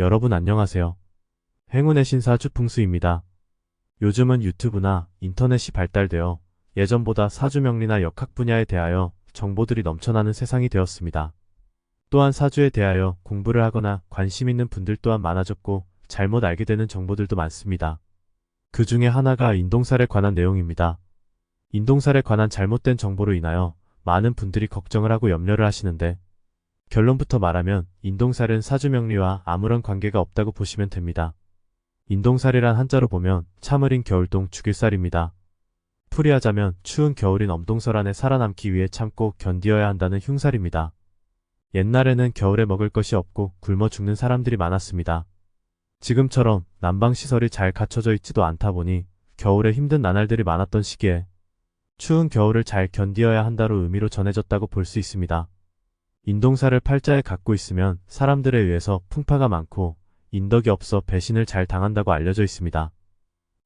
여러분 안녕하세요. 행운의 신사 주풍수입니다. 요즘은 유튜브나 인터넷이 발달되어 예전보다 사주명리나 역학 분야에 대하여 정보들이 넘쳐나는 세상이 되었습니다. 또한 사주에 대하여 공부를 하거나 관심 있는 분들 또한 많아졌고 잘못 알게 되는 정보들도 많습니다. 그 중에 하나가 인동살에 관한 내용입니다. 인동살에 관한 잘못된 정보로 인하여 많은 분들이 걱정을 하고 염려를 하시는데 결론부터 말하면 인동살은 사주명리와 아무런 관계가 없다고 보시면 됩니다. 인동살이란 한자로 보면 참을인 겨울동 죽일살입니다. 풀이하자면 추운 겨울인 엄동설 안에 살아남기 위해 참고 견디어야 한다는 흉살입니다. 옛날에는 겨울에 먹을 것이 없고 굶어 죽는 사람들이 많았습니다. 지금처럼 난방시설이 잘 갖춰져 있지도 않다 보니 겨울에 힘든 나날들이 많았던 시기에 추운 겨울을 잘 견디어야 한다로 의미로 전해졌다고 볼 수 있습니다. 인동살을 팔자에 갖고 있으면 사람들에 의해서 풍파가 많고 인덕이 없어 배신을 잘 당한다고 알려져 있습니다.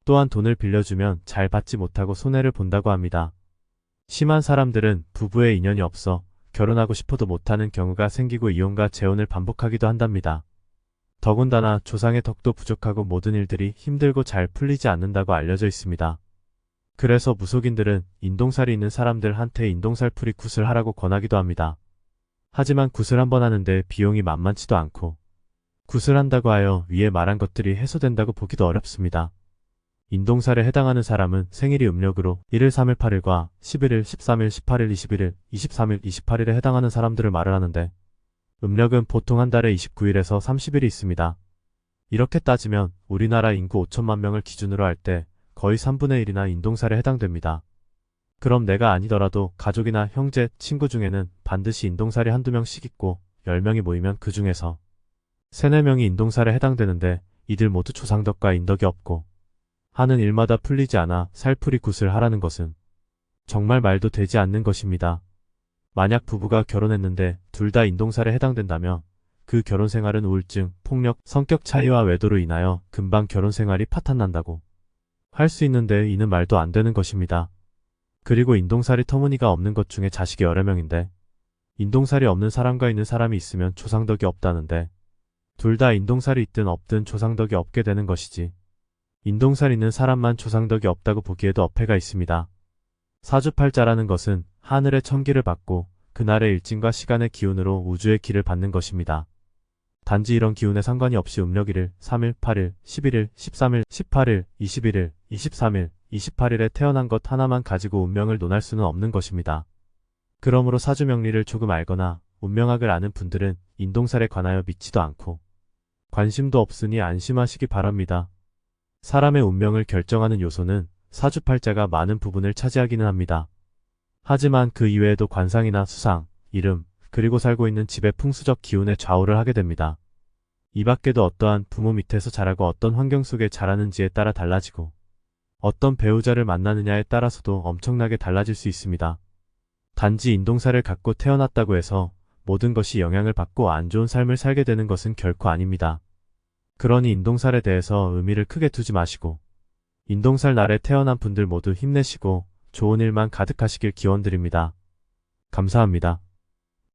또한 돈을 빌려주면 잘 받지 못하고 손해를 본다고 합니다. 심한 사람들은 부부의 인연이 없어 결혼하고 싶어도 못하는 경우가 생기고 이혼과 재혼을 반복하기도 한답니다. 더군다나 조상의 덕도 부족하고 모든 일들이 힘들고 잘 풀리지 않는다고 알려져 있습니다. 그래서 무속인들은 인동살이 있는 사람들한테 인동살 풀이 굿을 하라고 권하기도 합니다. 하지만 굿을 한번 하는데 비용이 만만치도 않고 굿을 한다고 하여 위에 말한 것들이 해소된다고 보기도 어렵습니다. 인동살에 해당하는 사람은 생일이 음력으로 1일 3일 8일과 11일 13일 18일 21일 23일 28일에 해당하는 사람들을 말을 하는데 음력은 보통 한 달에 29일에서 30일이 있습니다. 이렇게 따지면 우리나라 인구 5천만 명을 기준으로 할 때 거의 3분의 1이나 인동살에 해당됩니다. 그럼 내가 아니더라도 가족이나 형제, 친구 중에는 반드시 인동살이 한두 명씩 있고 10명이 모이면 그 중에서 3, 4명이 인동살에 해당되는데 이들 모두 조상덕과 인덕이 없고 하는 일마다 풀리지 않아 살풀이 굿을 하라는 것은 정말 말도 되지 않는 것입니다. 만약 부부가 결혼했는데 둘 다 인동살에 해당된다면 그 결혼 생활은 우울증, 폭력, 성격 차이와 외도로 인하여 금방 결혼 생활이 파탄난다고 할 수 있는데 이는 말도 안 되는 것입니다. 그리고 인동살이 터무니가 없는 것 중에 자식이 여러 명인데 인동살이 없는 사람과 있는 사람이 있으면 조상덕이 없다는데 둘 다 인동살이 있든 없든 조상덕이 없게 되는 것이지 인동살 있는 사람만 조상덕이 없다고 보기에도 어폐가 있습니다. 사주팔자라는 것은 하늘의 천기를 받고 그날의 일진과 시간의 기운으로 우주의 기를 받는 것입니다. 단지 이런 기운에 상관이 없이 음력 1일, 3일, 8일, 11일, 13일, 18일, 21일, 23일, 28일에 태어난 것 하나만 가지고 운명을 논할 수는 없는 것입니다. 그러므로 사주 명리를 조금 알거나 운명학을 아는 분들은 인동살에 관하여 믿지도 않고 관심도 없으니 안심하시기 바랍니다. 사람의 운명을 결정하는 요소는 사주팔자가 많은 부분을 차지하기는 합니다. 하지만 그 이외에도 관상이나 수상, 이름, 그리고 살고 있는 집의 풍수적 기운에 좌우를 하게 됩니다. 이 밖에도 어떠한 부모 밑에서 자라고 어떤 환경 속에 자라는지에 따라 달라지고 어떤 배우자를 만나느냐에 따라서도 엄청나게 달라질 수 있습니다. 단지 인동살을 갖고 태어났다고 해서 모든 것이 영향을 받고 안 좋은 삶을 살게 되는 것은 결코 아닙니다. 그러니 인동살에 대해서 의미를 크게 두지 마시고 인동살 날에 태어난 분들 모두 힘내시고 좋은 일만 가득하시길 기원드립니다. 감사합니다.